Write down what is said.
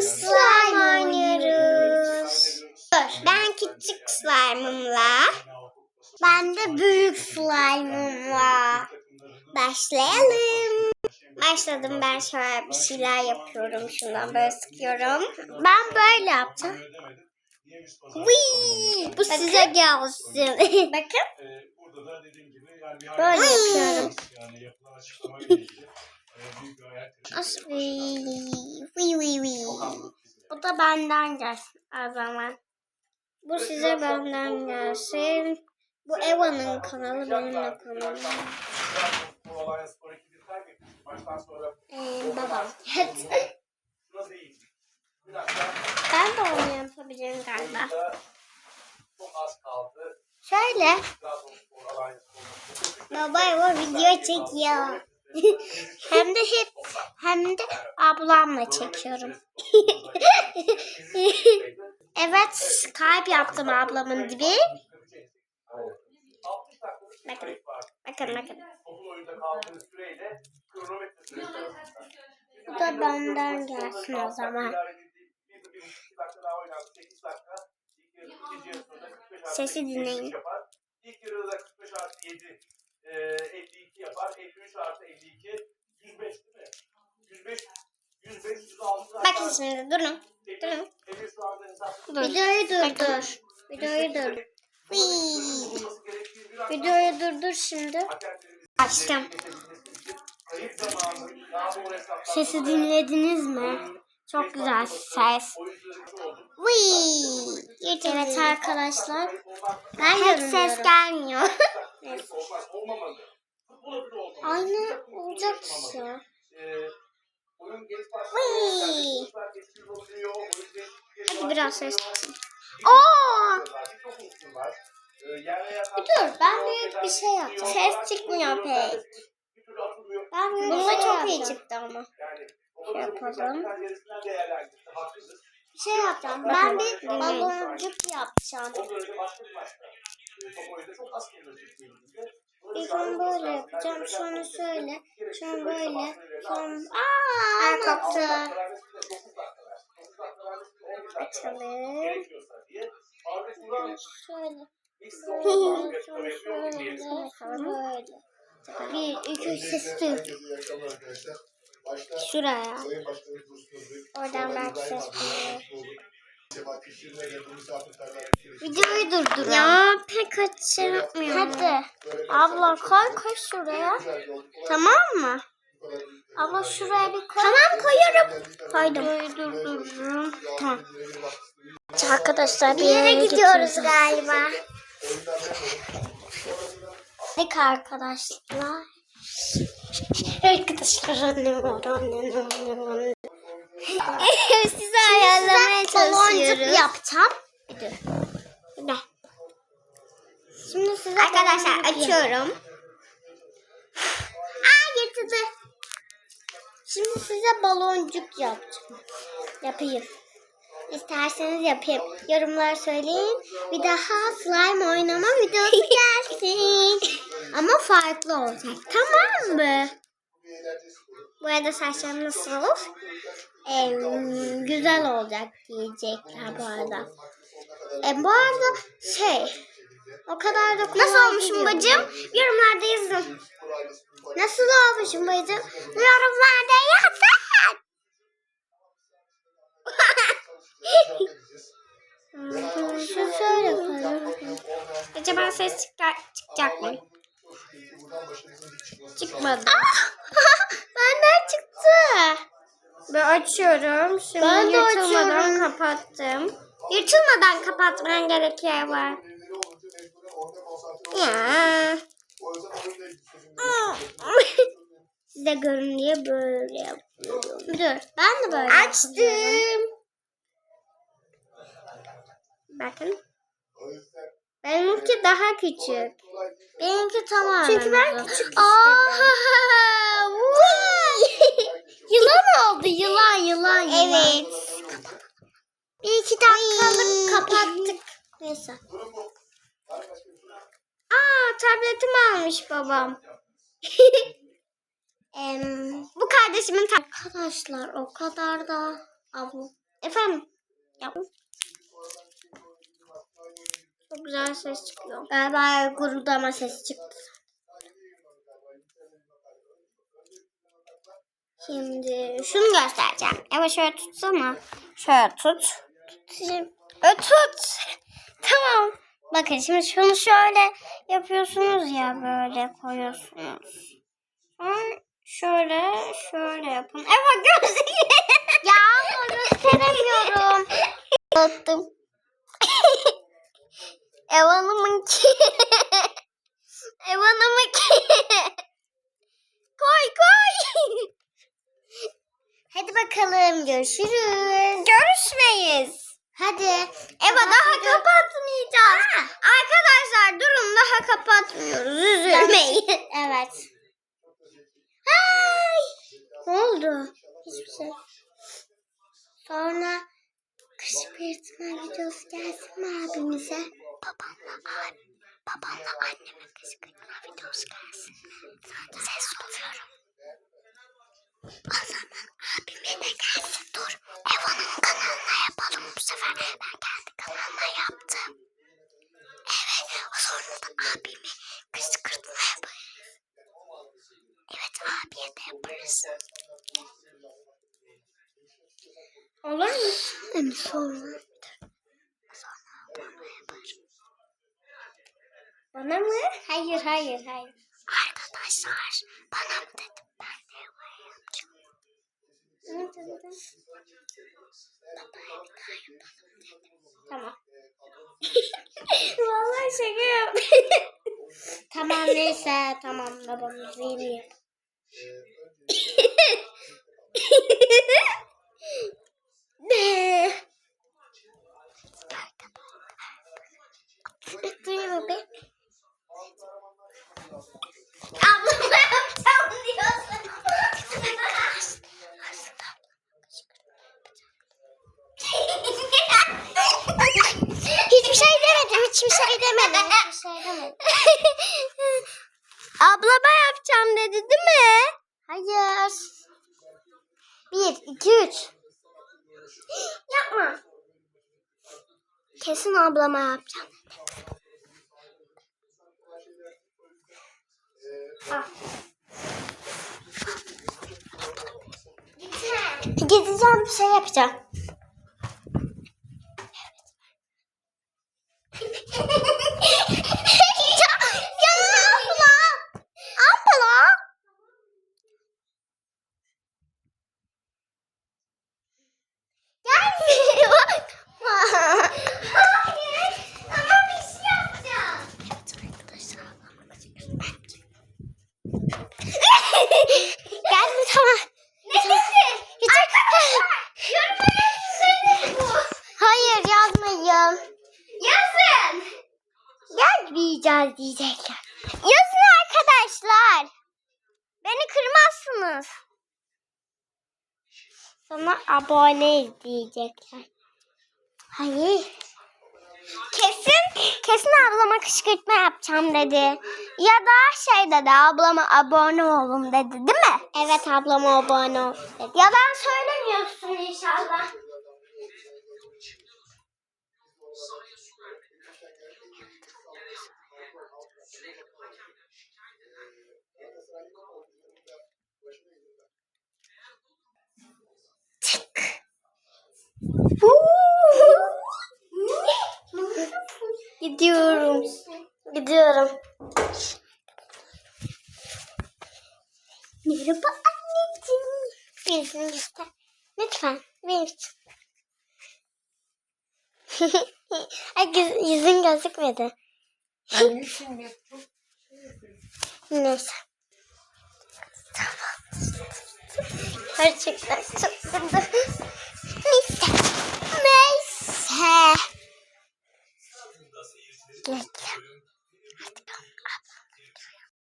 Slime oynuyoruz. Ben küçük slime'ımla. Ben de büyük slime'ımla. Başlayalım. Başladım ben şöyle bir şeyler yapıyorum. Şundan böyle sıkıyorum. Ben böyle yaptım. Whee! Bu size gelsin. Bakın. Böyle yapıyorum. Whee, whee. Bu da benden gelsin o zaman. Bu size benden gelsin. Bu Eva'nın kanalı benim de kanalım. Ee, babam. ben de onu yapabilirim galiba. Şöyle. Baba Eva video çekiyor. Hem de hep hem de ablamla çekiyorum. evet kalp yaptım ablamın dibi. Bakın bakın bakın. Bu da benden gelsin o zaman. Sesi dinleyin. 106 Bakın şimdi durun. Durun. Dur. Videoyu durdur. Videoyu dur. Videoyu durdur şimdi. Açtım. Sesi dinlediniz mi? Çok güzel ses. Whee! Evet arkadaşlar. Ben Hep ses gelmiyor. Aynı olacak ya. Geç Hadi biraz ses çıksın. Yatar- Dur ben büyük bir şey yapacağım. Ses çıkmıyor pek. Ben büyük Bunda bir şey çok iyi çıktı ama. Da Yapalım. Bir şey yapacağım. Ben bir baloncuk yapacağım. İlk böyle yapacağım. Sonra şöyle. Sonra böyle. Sonra... Aaa koptu. Açalım. Şöyle. Bir, iki, üç, ses Şuraya. Oradan belki ses Videoyu durdur. Ya pek açılmıyor. Hadi. Abla koy koy şuraya. Tamam mı? Abla şuraya bir koy. Tamam koyuyorum. Koydum. Videoyu durdururum. Tamam. Arkadaşlar Bir yere gidiyoruz galiba. Dik arkadaşlar. Arkadaşlar annem var annem annem annem. Sizi ayarlamaya Baloncuk çalışıyoruz. yapacağım. Bir dur. Bir de. Şimdi size Arkadaşlar baloncuk açıyorum. Aa yırtıldı. Şimdi size baloncuk yapacağım. Yapayım. İsterseniz yapayım. Yorumlar söyleyin. Bir daha slime oynama videosu gelsin. Ama farklı olacak. Tamam mı? Bu arada saçlarım nasıl olur? Ee, güzel olacak diyecekler bu arada. E, bu arada şey o kadar da Nasıl olmuşum bacım? Yorumlarda yazın. Nasıl olmuşum bacım? Yorumlarda yazın. Şu şöyle koyalım. Acaba ses çıkacak mı? Çıkmadı. Benden çıktı. Ben açıyorum. Şimdi Ben de yırtılmadan açıyorum. kapattım. Yırtılmadan kapatman gerekiyor var. Ya. Size görün diye böyle yapıyorum. Dur ben de böyle yapıyorum. Açtım. Bakın. Benimki daha küçük. Benimki tamamen. Çünkü ben küçük vay! yılan oldu yılan yılan yılan. Evet. Bir iki dakikalık kapattık. Neyse. Aa tabletimi almış babam. Em, Bu kardeşimin arkadaşlar o kadar da abla Efendim. Yap. Çok güzel ses çıkıyor. Galiba guruldama sesi çıktı. Şimdi şunu göstereceğim. Evet şöyle tutsana. Şöyle tut. Tutayım. Ö, tut. Tamam. Bakın şimdi şunu şöyle yapıyorsunuz ya böyle koyuyorsunuz. Sonra şöyle şöyle yapın. Evet gözü. ya gösteremiyorum. Unuttum. Ev Hanım'ınki. Ev Hanım'ınki. koy koy. Hadi bakalım görüşürüz. Görüşmeyiz. Hadi. Eva daha kapatmayacağız. Arkadaşlar durun daha kapatmıyoruz. Üzülmeyin. evet. Ay. Ne oldu? Hiçbir şey. Sonra kıyırtma videosu gelsin mi abimize? Babanla abi. Babanla anneme kış kıyırtma videosu gelsin mi? Zaten ses soruyorum. O zaman abime de gelsin. Dur. Eva'nın kanalına yapalım bu sefer. Ben kendi kanalıma yaptım. Evet. Sonra da abimi kışkırtma yaparız. Evet abiye de yaparız. Olur mu? Hem sonra. Sonra abone yaparım. Bana mı? Hayır hayır hayır. Arkadaşlar bana mı dedim ben de yapacağım. Babaya bir daha yapalım dedim. Tamam. Vallahi şaka yap. Tamam neyse tamam babamız iyi yap. Bekleyin be. Ablama yapacağım diyorsun. Hiçbir şey demedim, hiçbir şey demedim. Hiçbir şey demedim. Ablama yapacağım dedi değil mi? Hayır. Bir, iki, üç. Yapma. Kesin ablama yapacağım. Gideceğim bir şey yapacağım. ya, ya abla. Abla. Gel bakma. Hayır. Ama bir şey yapacağım. Evet arkadaşlar. Geldim tamam. Ne dedin? Arkadaşlar. Yorumlara bu. Hayır yazmayın. Yazın. Diyecekler. Yazın arkadaşlar. Beni kırmazsınız. Sana abone diyecekler. Hayır. Kesin, kesin ablama kışkırtma yapacağım dedi. Ya da şey dedi, ablama abone olun dedi değil mi? Evet ablama abone ol dedi. Yalan söylemiyorsun inşallah. Gidiyorum. Gidiyorum. Merhaba anneciğim. Birisini göster. Lütfen benim için. Ay göz- yüzün gözükmedi. Neyse. Tamam. Gerçekten çok. Neyse. Geçelim. Hadi bakalım.